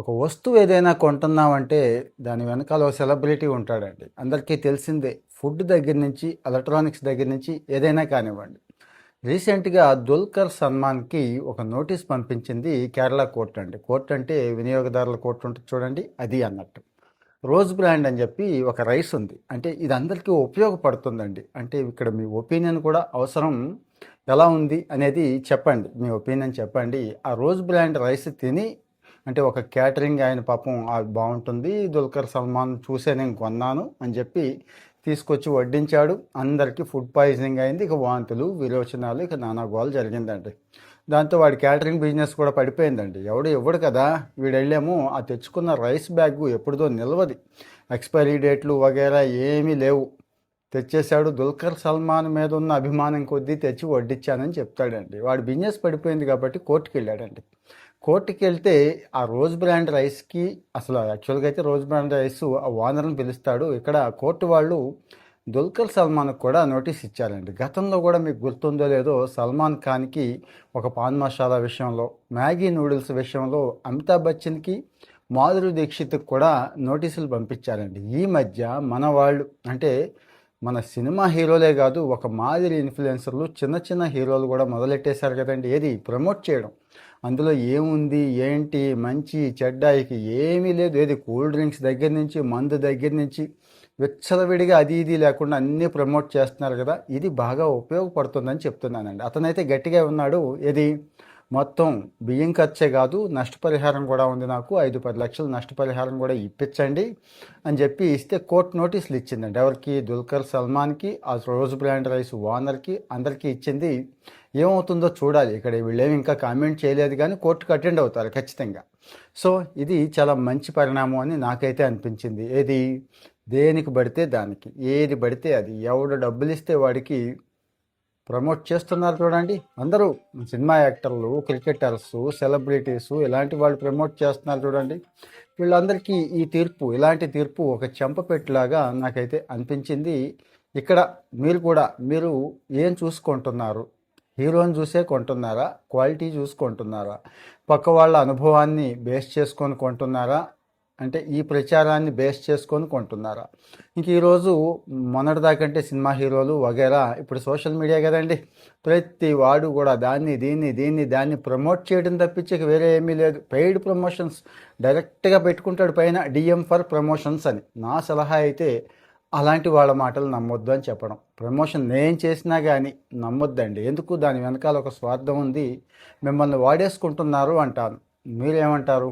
ఒక వస్తువు ఏదైనా కొంటున్నామంటే దాని వెనకాల ఒక సెలబ్రిటీ ఉంటాడండి. అందరికీ తెలిసిందే ఫుడ్ దగ్గర నుంచి ఎలక్ట్రానిక్స్ దగ్గర నుంచి ఏదైనా కానివ్వండి. రీసెంట్గా దుల్కర్ సల్మాన్కి ఒక నోటీస్ పంపించింది కేరళ కోర్టు అండి. కోర్టు అంటే వినియోగదారుల కోర్టు ఉంటుంది చూడండి అది అన్నట్టు. రోజ్ బ్రాండ్ అని చెప్పి ఒక రైస్ ఉంది. అంటే ఇది అందరికీ ఉపయోగపడుతుందండి. అంటే ఇక్కడ మీ ఒపీనియన్ కూడా అవసరం ఎలా ఉంది అనేది చెప్పండి. మీ ఒపీనియన్ చెప్పండి. ఆ రోజ్ బ్రాండ్ రైస్ తిని అంటే ఒక క్యాటరింగ్ ఆయన పాపం అది బాగుంటుంది. దుల్కర్ సల్మాన్ చూసే నేను కొన్నాను అని చెప్పి తీసుకొచ్చి వడ్డించాడు. అందరికీ ఫుడ్ పాయిజనింగ్ అయింది. ఇక వాంతులు విరోచనాలు ఇక నానాగోలు జరిగిందండి. దాంతో వాడి క్యాటరింగ్ బిజినెస్ కూడా పడిపోయిందండి. ఎవడు ఇవ్వడు కదా. వీడు వెళ్ళాము ఆ తెచ్చుకున్న రైస్ బ్యాగ్ ఎప్పుడుదో నిలవది. ఎక్స్పైరీ డేట్లు వగేరా ఏమీ లేవు. తెచ్చేశాడు. దుల్కర్ సల్మాన్ మీద ఉన్న అభిమానం కొద్దీ తెచ్చి వడ్డించానని చెప్తాడండి. వాడు బిజినెస్ పడిపోయింది కాబట్టి కోర్టుకి వెళ్ళాడండి కోర్టుకి వెళ్తే ఆ రోజ్ బ్రాండ్ రైస్కి అసలు యాక్చువల్గా అయితే రోజ్ బ్రాండ్ రైస్ ఆ ఓనర్ని పిలుస్తాడు. ఇక్కడ కోర్టు వాళ్ళు దుల్కర్ సల్మాన్కి కూడా నోటీస్ ఇచ్చారండి. గతంలో కూడా మీకు గుర్తుందో లేదో సల్మాన్ ఖాన్కి ఒక పాన్ మసాలా విషయంలో మ్యాగీ నూడిల్స్ విషయంలో అమితాబ్ బచ్చన్కి మాధురి దీక్షిత్కి కూడా నోటీసులు పంపించారండి. ఈ మధ్య మన వాళ్ళు అంటే మన సినిమా హీరోలే కాదు ఒక మాదిరి ఇన్ఫ్లుయెన్సర్లు చిన్న చిన్న హీరోలు కూడా మొదలెట్టేశారు కదండి ఏది ప్రమోట్ చేయడం. అందులో ఏముంది ఏంటి మంచి చెడ్డాయికి ఏమీ లేదు. ఏది కూల్ డ్రింక్స్ దగ్గర నుంచి మందు దగ్గర నుంచి విచ్చలవిడిగా అది ఇది లేకుండా అన్నీ ప్రమోట్ చేస్తున్నారు కదా ఇది బాగా ఉపయోగపడుతుందని చెప్తున్నానండి. అతనైతే గట్టిగా ఉన్నాడు ఏది మొత్తం బియ్యం ఖర్చే కాదు నష్టపరిహారం కూడా ఉంది నాకు. ఐదు పది లక్షలు నష్టపరిహారం కూడా ఇప్పించండి అని చెప్పి ఇస్తే కోర్టు నోటీసులు ఇచ్చిందండి ఎవరికి? దుల్కర్ సల్మాన్కి ఆ రోజ్ బ్రాండ్ రైస్ ఓనర్కి అందరికీ ఇచ్చింది. ఏమవుతుందో చూడాలి. ఇక్కడ వీళ్ళేమి ఇంకా కామెంట్ చేయలేదు కానీ కోర్టుకు అటెండ్ అవుతారు ఖచ్చితంగా. సో ఇది చాలా మంచి పరిణామం అని నాకైతే అనిపించింది. ఏది? దేనికి పడితే దానికి. ఏది పడితే అది. ఎవడు డబ్బులు ఇస్తే వాడికి ప్రమోట్ చేస్తున్నారు చూడండి. అందరూ సినిమా యాక్టర్లు క్రికెటర్స్ సెలబ్రిటీస్ ఇలాంటి వాళ్ళు ప్రమోట్ చేస్తున్నారు చూడండి. వీళ్ళందరికీ ఈ తీర్పు ఇలాంటి తీర్పు ఒక చెంపపెట్టులాగా నాకైతే అనిపించింది. ఇక్కడ మీరు కూడా మీరు ఏం చూసుకుంటున్నారు? హీరోని చూసే కొంటున్నారా? క్వాలిటీ చూసుకుంటున్నారా? పక్క వాళ్ళ అనుభవాన్ని బేస్ చేసుకొని కొంటున్నారా? అంటే ఈ ప్రచారాన్ని బేస్ చేసుకొని కొంటున్నారా? ఇంక ఈరోజు మొన్నటిదాకంటే సినిమా హీరోలు వగేరా ఇప్పుడు సోషల్ మీడియా కదండి. ప్రతి వాడు కూడా దాన్ని దీన్ని దీన్ని దాన్ని ప్రమోట్ చేయడం తప్పించి వేరే ఏమీ లేదు. పెయిడ్ ప్రమోషన్స్ డైరెక్ట్గా పెట్టుకుంటాడు పైన డిఎం ఫర్ ప్రమోషన్స్ అని. నా సలహా అయితే అలాంటి వాళ్ళ మాటలు నమ్మొద్దు అని చెప్పడం. ప్రమోషన్ నేను చేసినా కానీ నమ్మొద్దండి. ఎందుకు? దాని వెనకాల ఒక స్వార్థం ఉంది. మిమ్మల్ని వాడేసుకుంటున్నారు అంటాను. మీరేమంటారు?